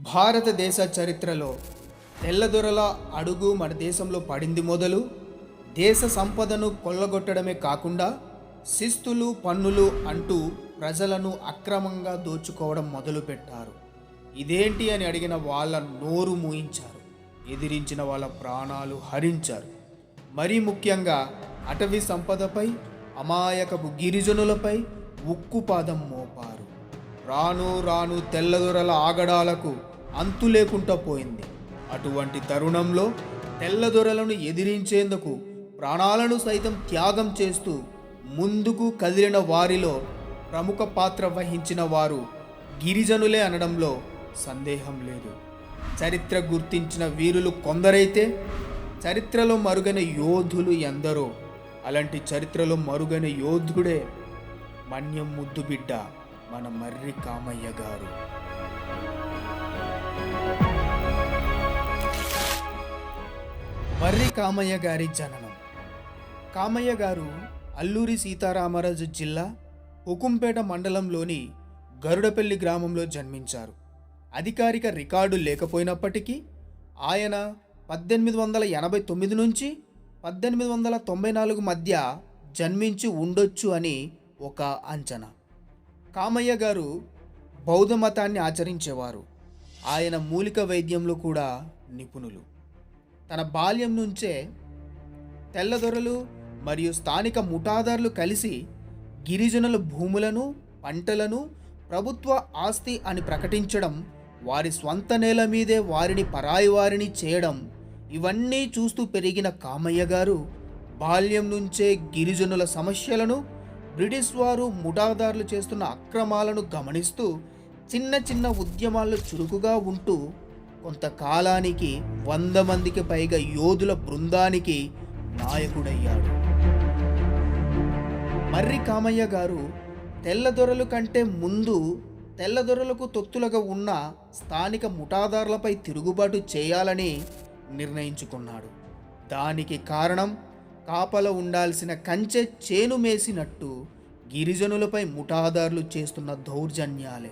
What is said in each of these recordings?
భారతదేశ చరిత్రలో తెల్లదొరల అడుగు మన దేశంలో పడింది మొదలు. దేశ సంపదను కొల్లగొట్టడమే కాకుండా శిస్తులు పన్నులు అంటూ ప్రజలను అక్రమంగా దోచుకోవడం మొదలుపెట్టారు. ఇదేంటి అని అడిగిన వాళ్ళ నోరు మూయించారు. ఎదిరించిన వాళ్ళ ప్రాణాలు హరించారు. మరీ ముఖ్యంగా అటవీ సంపదపై అమాయకపు గిరిజనులపై ఉక్కుపాదం మోపారు. రాను రాను తెల్లదొరల ఆగడాలకు అంతు లేకుండా పోయింది. అటువంటి తరుణంలో తెల్లదొరలను ఎదిరించేందుకు ప్రాణాలను సైతం త్యాగం చేస్తూ ముందుకు కదిలిన వారిలో ప్రముఖ పాత్ర వహించిన వారు గిరిజనులే అనడంలో సందేహం లేదు. చరిత్ర గుర్తించిన వీరులు కొందరైతే చరిత్రలో మరుగైన యోధులు ఎందరో అలాంటి చరిత్రలో మరుగైన యోధుడే మన్యం ముద్దు బిడ్డ మన మర్రి కామయ్య గారు. మర్రి కామయ్య గారి జననం. కామయ్య గారు అల్లూరి సీతారామరాజు జిల్లా హుకుంపేట మండలంలోని గరుడపల్లి గ్రామంలో జన్మించారు. అధికారిక రికార్డు లేకపోయినప్పటికీ ఆయన పద్దెనిమిది వందల ఎనభై తొమ్మిది నుంచి పద్దెనిమిది వందల తొంభై నాలుగు మధ్య జన్మించి ఉండొచ్చు అని ఒక అంచనా. కామయ్య గారు బౌద్ధ మతాన్ని ఆచరించేవారు. ఆయన మూలిక వైద్యంలో కూడా నిపుణులు. తన బాల్యం నుంచే తెల్లదొరలు మరియు స్థానిక ముఠాదారులు కలిసి గిరిజనుల భూములను పంటలను ప్రభుత్వ ఆస్తి అని ప్రకటించడం వారి స్వంత నేల మీదే వారిని పరాయి వారిని చేయడం ఇవన్నీ చూస్తూ పెరిగిన కామయ్య గారు బాల్యం నుంచే గిరిజనుల సమస్యలను బ్రిటిష్ వారు ముఠాదారులు చేస్తున్న అక్రమాలను గమనిస్తూ చిన్న చిన్న ఉద్యమాల్లో చురుకుగా ఉంటూ కొంతకాలానికి వంద మందికి పైగా యోధుల బృందానికి నాయకుడయ్యాడు. మర్రి కామయ్య గారు తెల్లదొరలు కంటే ముందు తెల్లదొరలకు తొత్తులుగా ఉన్న స్థానిక ముఠాదారులపై తిరుగుబాటు చేయాలని నిర్ణయించుకున్నాడు. దానికి కారణం కాపల ఉండాల్సిన కంచె చేను మేసినట్టు గిరిజనులపై ముఠాదారులు చేస్తున్న దౌర్జన్యాలే.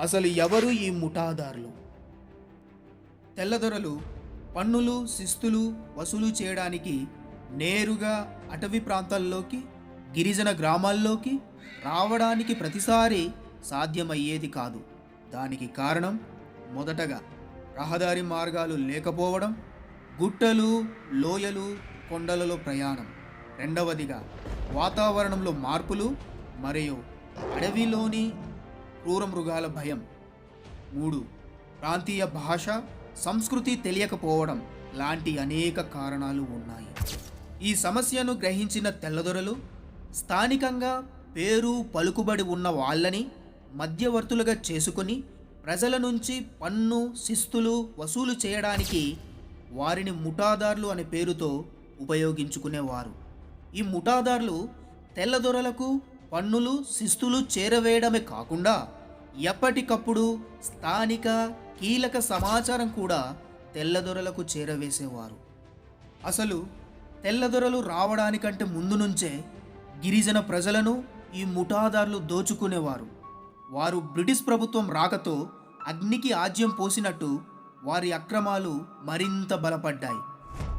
అసలు ఎవరు ఈ ముఠాదారులు? తెల్లదొరలు పన్నులు శిస్తులు వసూలు చేయడానికి నేరుగా అటవీ ప్రాంతాల్లోకి గిరిజన గ్రామాల్లోకి రావడానికి ప్రతిసారి సాధ్యమయ్యేది కాదు. దానికి కారణం మొదటగా రహదారి మార్గాలు లేకపోవడం గుట్టలు లోయలు కొండలలో ప్రయాణం. రెండవదిగా వాతావరణంలో మార్పులు మరియు అడవిలోని క్రూర మృగాల భయం. మూడు ప్రాంతీయ భాష సంస్కృతి తెలియకపోవడం లాంటి అనేక కారణాలు ఉన్నాయి. ఈ సమస్యను గ్రహించిన తెల్లదొరలు స్థానికంగా పేరు పలుకుబడి ఉన్న వాళ్ళని మధ్యవర్తులుగా చేసుకుని ప్రజల నుంచి పన్ను శిస్తులు వసూలు చేయడానికి వారిని ముఠాదారులు అనే పేరుతో ఉపయోగించుకునేవారు. ఈ ముఠాదారులు తెల్లదొరలకు పన్నులు శిస్తులు చేరవేయడమే కాకుండా ఎప్పటికప్పుడు స్థానిక కీలక సమాచారం కూడా తెల్లదొరలకు చేరవేసేవారు. అసలు తెల్లదొరలు రావడానికంటే ముందు నుంచే గిరిజన ప్రజలను ఈ ముఠాదారులు దోచుకునేవారు. వారు బ్రిటిష్ ప్రభుత్వం రాకతో అగ్నికి ఆజ్యం పోసినట్టు వారి అక్రమాలు మరింత బలపడ్డాయి.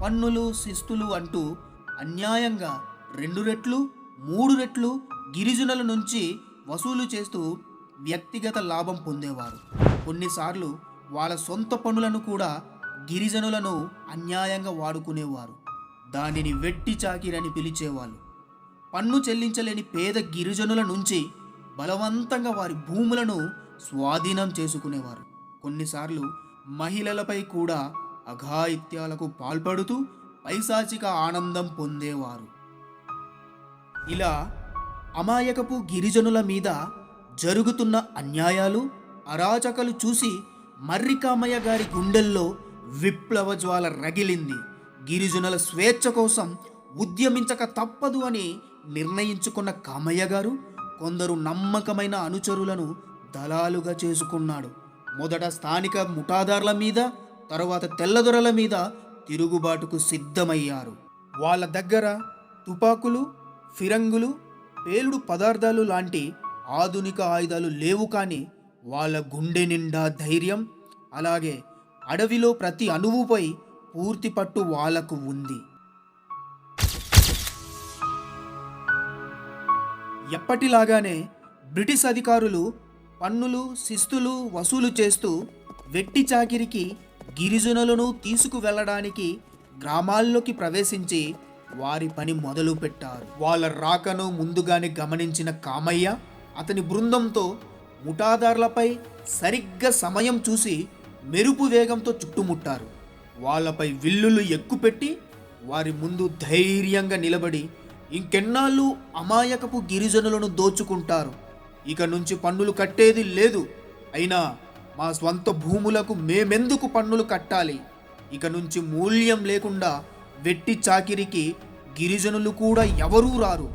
పన్నులు శిస్తులు అంటూ అన్యాయంగా రెండు రెట్లు మూడు రెట్లు గిరిజనుల నుంచి వసూలు చేస్తూ వ్యక్తిగత లాభం పొందేవారు. కొన్నిసార్లు వాళ్ళ సొంత పనులను కూడా గిరిజనులను అన్యాయంగా వాడుకునేవారు. దానిని వెట్టి చాకిరని పిలిచేవాళ్ళు. పన్ను చెల్లించలేని పేద గిరిజనుల నుంచి బలవంతంగా వారి భూములను స్వాధీనం చేసుకునేవారు. కొన్నిసార్లు మహిళలపై కూడా అఘాయిత్యాలకు పాల్పడుతూ పైశాచిక ఆనందం పొందేవారు. ఇలా అమాయకపు గిరిజనుల మీద జరుగుతున్న అన్యాయాలు అరాచకలు చూసి మర్రికామయ్య గారి గుండెల్లో విప్లవ జ్వాల రగిలింది. గిరిజనుల స్వేచ్ఛ కోసం ఉద్యమించక తప్పదు అని నిర్ణయించుకున్న కామయ్య గారు కొందరు నమ్మకమైన అనుచరులను దళాలుగా చేసుకున్నాడు. మొదట స్థానిక ముఠాదారుల మీద తరువాత తెల్లదొరల మీద తిరుగుబాటుకు సిద్ధమయ్యారు. వాళ్ళ దగ్గర తుపాకులు ఫిరంగులు పేలుడు పదార్థాలు లాంటి ఆధునిక ఆయుధాలు లేవు కానీ వాళ్ళ గుండె నిండా ధైర్యం అలాగే అడవిలో ప్రతి అణువుపై పూర్తి పట్టు వాళ్ళకు ఉంది. ఎప్పటిలాగానే బ్రిటిష్ అధికారులు పన్నులు శిస్తులు వసూలు చేస్తూ వెట్టి చాకిరికి గిరిజనులను తీసుకువెళ్ళడానికి గ్రామాల్లోకి ప్రవేశించి వారి పని మొదలు పెట్టారు. వాళ్ళ రాకను ముందుగానే గమనించిన కామయ్య అతని బృందంతో ముఠాదారులపై సరిగ్గా సమయం చూసి మెరుపు వేగంతో చుట్టుముట్టారు. వాళ్ళపై విల్లులు ఎక్కుపెట్టి వారి ముందు ధైర్యంగా నిలబడి ఇంకెన్నాళ్ళు అమాయకపు గిరిజనులను దోచుకుంటారు. ఇక నుంచి పన్నులు కట్టేది లేదు. అయినా మా స్వంత భూములకు మేమెందుకు పన్నులు కట్టాలి? ఇక నుంచి మూల్యం లేకుండా వెట్టి చాకిరికి గిరిజనులు కూడా ఎవరూ రారు.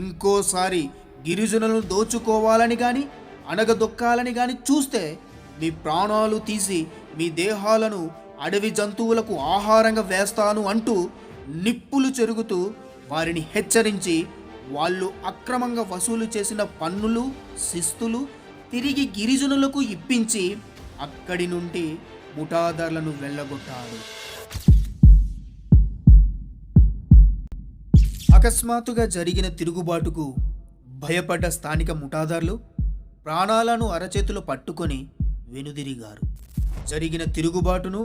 ఇంకోసారి గిరిజనులను దోచుకోవాలని గాని అనగదొక్కాలని కానీ చూస్తే మీ ప్రాణాలు తీసి మీ దేహాలను అడవి జంతువులకు ఆహారంగా వేస్తాను అంటూ నిప్పులు చెరుగుతూ వారిని హెచ్చరించి వాళ్ళు అక్రమంగా వసూలు చేసిన పన్నులు శిస్తులు తిరిగి గిరిజనులకు ఇప్పించి అక్కడి నుండి ముఠాదారులను వెళ్ళగొట్టారు. అకస్మాత్తుగా జరిగిన తిరుగుబాటుకు భయపడ్డ స్థానిక ముఠాదారులు ప్రాణాలను అరచేతులు పట్టుకొని వెనుదిరిగారు. జరిగిన తిరుగుబాటును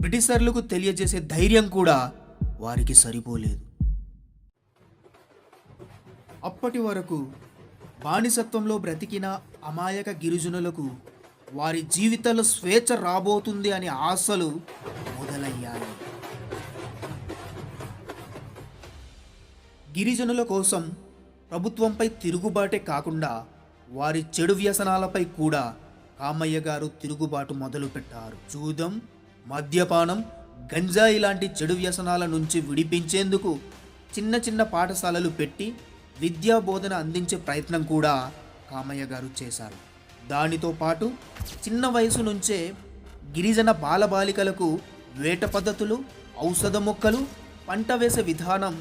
బ్రిటిషర్లకు తెలియజేసే ధైర్యం కూడా వారికి సరిపోలేదు. అప్పటి వరకు బానిసత్వంలో బ్రతికిన అమాయక గిరిజనులకు వారి జీవితాల్లో స్వేచ్ఛ రాబోతుంది అనే ఆశలు గిరిజనుల కోసం ప్రభుత్వంపై తిరుగుబాటే కాకుండా వారి చెడు వ్యసనాలపై కూడా కామయ్య గారు తిరుగుబాటు మొదలుపెట్టారు. జూదం మద్యపానం గంజాయి లాంటి చెడు వ్యసనాల నుంచి విడిపించేందుకు చిన్న చిన్న పాఠశాలలు పెట్టి విద్యా బోధన అందించే ప్రయత్నం కూడా కామయ్య గారు చేశారు. దానితో పాటు చిన్న వయసు నుంచే గిరిజన బాలబాలికలకు వేట పద్ధతులు ఔషధ మొక్కలు పంట వేసే విధానం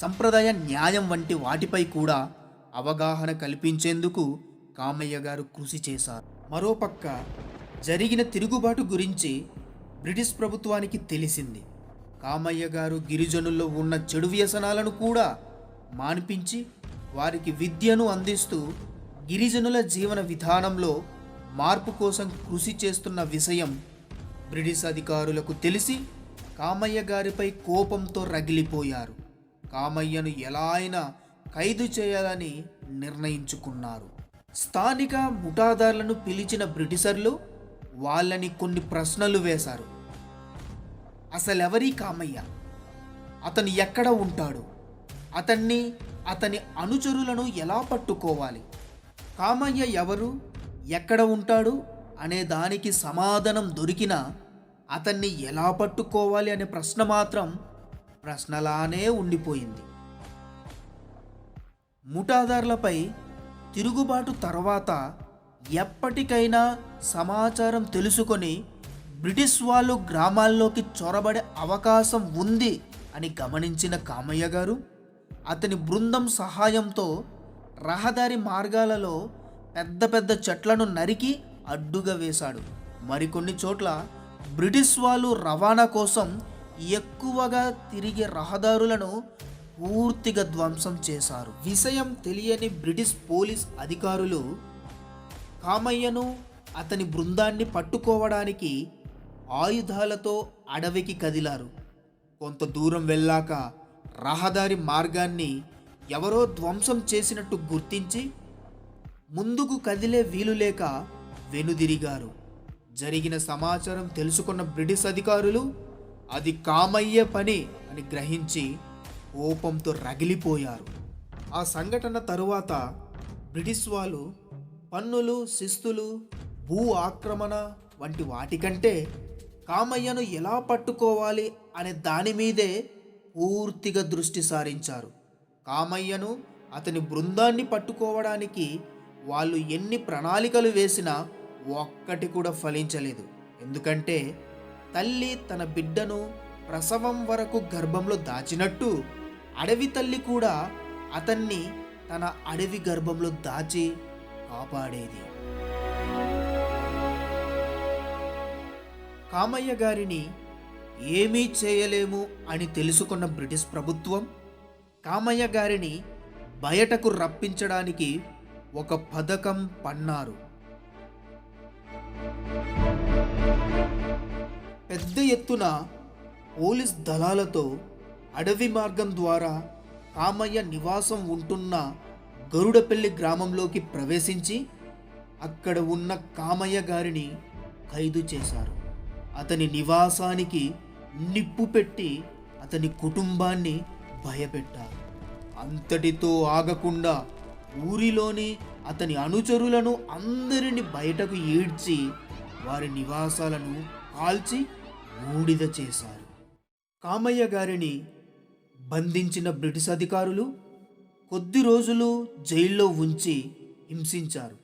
సంప్రదాయ న్యాయం వంటి వాటిపై కూడా అవగాహన కల్పించేందుకు కామయ్య గారు కృషి చేశారు. మరోపక్క జరిగిన తిరుగుబాటు గురించి బ్రిటిష్ ప్రభుత్వానికి తెలిసింది. కామయ్య గారు గిరిజనుల్లో ఉన్న చెడు వ్యసనాలను కూడా మాన్పించి వారికి విద్యను అందిస్తూ గిరిజనుల జీవన విధానంలో మార్పు కోసం కృషి చేస్తున్న విషయం బ్రిటిష్ అధికారులకు తెలిసి కామయ్య గారిపై కోపంతో రగిలిపోయారు. కామయ్యను ఎలా అయినా ఖైదు చేయాలని నిర్ణయించుకున్నారు. స్థానిక ముఠాదారులను పిలిచిన బ్రిటిషర్లు వాళ్ళని కొన్ని ప్రశ్నలు వేశారు. అసలెవరి కామయ్య? అతను ఎక్కడ ఉంటాడు? అతన్ని అతని అనుచరులను ఎలా పట్టుకోవాలి? కామయ్య ఎవరు? ఎక్కడ ఉంటాడు? అనే దానికి సమాధానం దొరికినా అతన్ని ఎలా పట్టుకోవాలి అనే ప్రశ్న మాత్రం ప్రశ్నలానే ఉండిపోయింది. ముఠాదారులపై తిరుగుబాటు తర్వాత ఎప్పటికైనా సమాచారం తెలుసుకొని బ్రిటిష్ వాళ్ళు గ్రామాల్లోకి చొరబడే అవకాశం ఉంది అని గమనించిన కామయ్య గారు అతని బృందం సహాయంతో రహదారి మార్గాలలో పెద్ద పెద్ద చెట్లను నరికి అడ్డుగా వేశాడు. మరికొన్ని చోట్ల బ్రిటిష్ వాళ్ళు రవాణా కోసం ఎక్కువగా తిరిగే రహదారులను పూర్తిగా ధ్వంసం చేశారు. విషయం తెలియని బ్రిటిష్ పోలీస్ అధికారులు కామయ్యను అతని బృందాన్ని పట్టుకోవడానికి ఆయుధాలతో అడవికి కదిలారు. కొంత దూరం వెళ్ళాక రహదారి మార్గాన్ని ఎవరో ధ్వంసం చేసినట్టు గుర్తించి ముందుకు కదిలే వీలు లేక వెనుదిరిగారు. జరిగిన సమాచారం తెలుసుకున్న బ్రిటిష్ అధికారులు అది కామయ్య పని అని గ్రహించి కోపంతో రగిలిపోయారు. ఆ సంఘటన తరువాత బ్రిటిష్ వాళ్ళు పన్నులు శిస్తులు భూ ఆక్రమణ వంటి వాటికంటే కామయ్యను ఎలా పట్టుకోవాలి అనే దాని మీదే పూర్తిగా దృష్టి సారించారు. కామయ్యను అతని బృందాన్ని పట్టుకోవడానికి వాళ్ళు ఎన్ని ప్రణాళికలు వేసినా ఒక్కటి కూడా ఫలించలేదు. ఎందుకంటే తల్లి తన బిడ్డను ప్రసవం వరకు గర్భంలో దాచినట్టు అడవి తల్లి కూడా అతన్ని తన అడవి గర్భంలో దాచి కాపాడేది. కామయ్య గారిని ఏమీ చేయలేము అని తెలుసుకున్న బ్రిటిష్ ప్రభుత్వం కామయ్య గారిని బయటకు రప్పించడానికి ఒక పథకం పన్నారు. పెద్ద ఎత్తున పోలీస్ దళాలతో అడవి మార్గం ద్వారా కామయ్య నివాసం ఉంటున్న గరుడపల్లి గ్రామంలోకి ప్రవేశించి అక్కడ ఉన్న కామయ్య గారిని ఖైదు చేశారు. అతని నివాసానికి నిప్పు పెట్టి అతని కుటుంబాన్ని భయపెట్టారు. అంతటితో ఆగకుండా ఊరిలోని అతని అనుచరులను అందరిని బయటకు ఈడ్చి వారి నివాసాలను కాల్చి బూడిద చేశారు. కామయ్య గారిని బంధించిన బ్రిటిష్ అధికారులు కొద్ది రోజులు జైల్లో ఉంచి హింసించారు.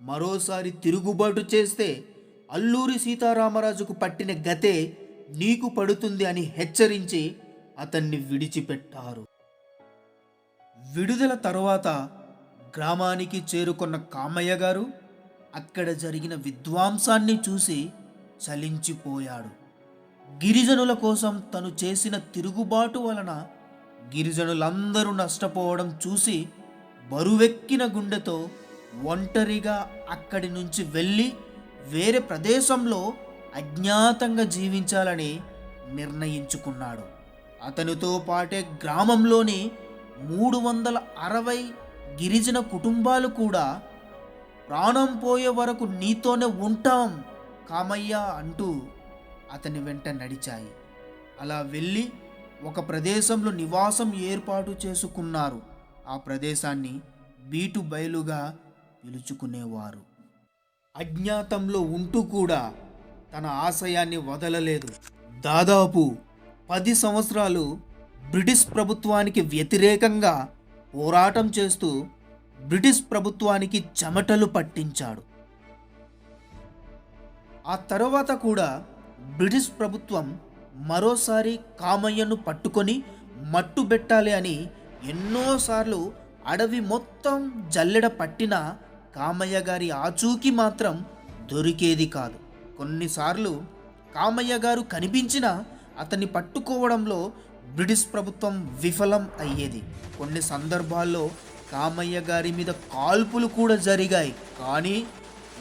మరోసారి తిరుగుబాటు చేస్తే అల్లూరి సీతారామరాజుకు పట్టిన గతే నీకు పడుతుంది అని హెచ్చరించి అతన్ని విడిచిపెట్టారు. విడుదల తరువాత గ్రామానికి చేరుకున్న కామయ్య గారు అక్కడ జరిగిన విద్వాంసాన్ని చూసి చలించిపోయాడు. గిరిజనుల కోసం తను చేసిన తిరుగుబాటు వలన గిరిజనులందరూ నష్టపోవడం చూసి బరువెక్కిన గుండెతో ఒంటరిగా అక్కడి నుంచి వెళ్ళి వేరే ప్రదేశంలో అజ్ఞాతంగా జీవించాలని నిర్ణయించుకున్నాడు. అతనితో పాటే గ్రామంలోని మూడు వందల అరవై గిరిజన కుటుంబాలు కూడా ప్రాణం పోయే వరకు నీతోనే ఉంటాం కామయ్య అంటూ అతని వెంట నడిచాయి. అలా వెళ్ళి ఒక ప్రదేశంలో నివాసం ఏర్పాటు చేసుకున్నారు. ఆ ప్రదేశాన్ని బీటు బయలుగా పిలుచుకునేవారు. అజ్ఞాతంలో ఉంటూ కూడా తన ఆశయాన్ని వదలలేదు. దాదాపు పది సంవత్సరాలు బ్రిటిష్ ప్రభుత్వానికి వ్యతిరేకంగా పోరాటం చేస్తూ బ్రిటిష్ ప్రభుత్వానికి చెమటలు పట్టించాడు. ఆ తర్వాత కూడా బ్రిటిష్ ప్రభుత్వం మరోసారి కామయ్యను పట్టుకొని మట్టు పెట్టాలి అని ఎన్నోసార్లు అడవి మొత్తం జల్లెడ పట్టిన కామయ్య గారి ఆచూకీ మాత్రం దొరికేది కాదు. కొన్నిసార్లు కామయ్య గారు కనిపించినా అతన్ని పట్టుకోవడంలో బ్రిటిష్ ప్రభుత్వం విఫలం అయ్యేది. కొన్ని సందర్భాల్లో కామయ్య గారి మీద కాల్పులు కూడా జరిగాయి. కానీ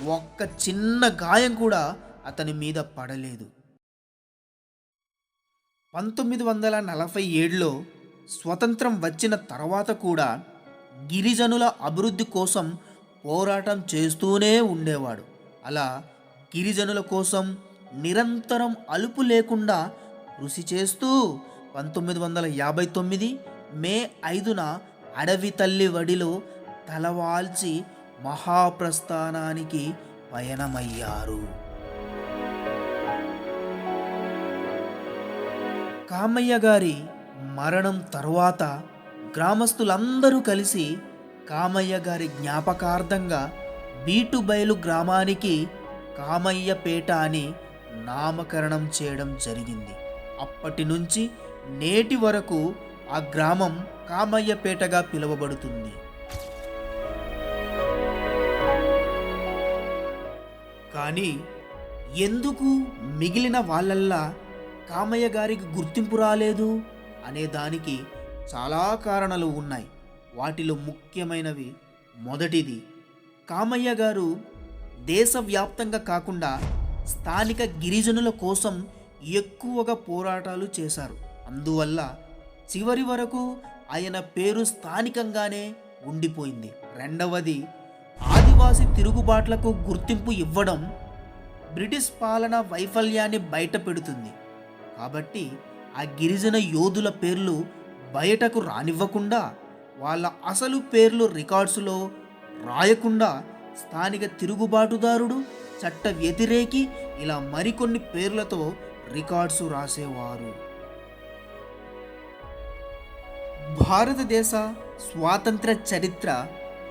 ఒక్క చిన్న గాయం కూడా అతని మీద పడలేదు. పంతొమ్మిది వందల నలభై ఏడులో స్వతంత్రం వచ్చిన తర్వాత కూడా గిరిజనుల అభివృద్ధి కోసం పోరాటం చేస్తూనే ఉండేవాడు. అలా గిరిజనుల కోసం నిరంతరం అలుపు లేకుండా కృషి చేస్తూ పంతొమ్మిది వందల యాభై తొమ్మిది మే ఐదున అడవి తల్లి వడిలో తలవాల్చి మహాప్రస్థానానికి పయనమయ్యారు. కామయ్య గారి మరణం తరువాత గ్రామస్తులందరూ కలిసి కామయ్య గారి జ్ఞాపకార్థంగా బీటుబయలు గ్రామానికి కామయ్యపేట అని నామకరణం చేయడం జరిగింది. అప్పటి నుంచి నేటి వరకు ఆ గ్రామం కామయ్యపేటగా పిలువబడుతుంది. కానీ ఎందుకు మిగిలిన వాళ్ళల్లా కామయ్య గారికి గుర్తింపు రాలేదు అనే దానికి చాలా కారణాలు ఉన్నాయి. వాటిలో ముఖ్యమైనవి మొదటిది కామయ్య గారు దేశవ్యాప్తంగా కాకుండా స్థానిక గిరిజనుల కోసం ఎక్కువగా పోరాటాలు చేశారు. అందువల్ల చివరి వరకు ఆయన పేరు స్థానికంగానే ఉండిపోయింది. రెండవది ఆదివాసి తిరుగుబాట్లకు గుర్తింపు ఇవ్వడం బ్రిటిష్ పాలన వైఫల్యాన్ని బయటపెడుతుంది కాబట్టి ఆ గిరిజన యోధుల పేర్లు బయటకు రానివ్వకుండా వాళ్ళ అసలు పేర్లు రికార్డ్స్లో రాయకుండా స్థానిక తిరుగుబాటుదారుడు చట్ట వ్యతిరేకి ఇలా మరికొన్ని పేర్లతో రికార్డ్స్ రాసేవారు. భారతదేశ స్వాతంత్ర చరిత్ర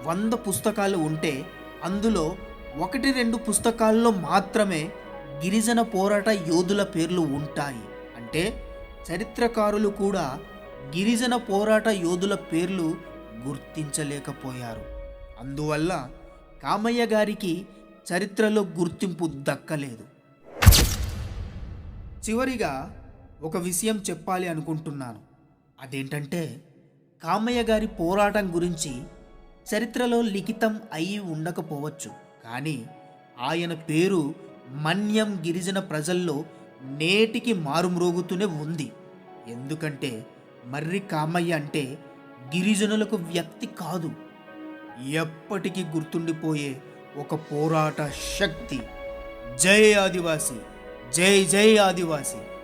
వంద పుస్తకాలు ఉంటే అందులో ఒకటి రెండు పుస్తకాల్లో మాత్రమే గిరిజన పోరాట యోధుల పేర్లు ఉంటాయి. అంటే చరిత్రకారులు కూడా గిరిజన పోరాట యోధుల పేర్లు గుర్తించలేకపోయారు. అందువల్ల కామయ్య గారికి చరిత్రలో గుర్తింపు దక్కలేదు. చివరిగా ఒక విషయం చెప్పాలి అనుకుంటున్నాను. అదేంటంటే కామయ్య గారి పోరాటం గురించి చరిత్రలో లిఖితం అయి ఉండకపోవచ్చు కానీ ఆయన పేరు మన్యం గిరిజన ప్రజల్లో నేటికి మారుమ్రోగుతూనే ఉంది. ఎందుకంటే మర్రి కామయ్య అంటే గిరిజనులకు వ్యక్తి కాదు. ఎప్పటికీ గుర్తుండిపోయే ఒక పోరాట శక్తి. జై ఆదివాసి జై జై ఆదివాసి.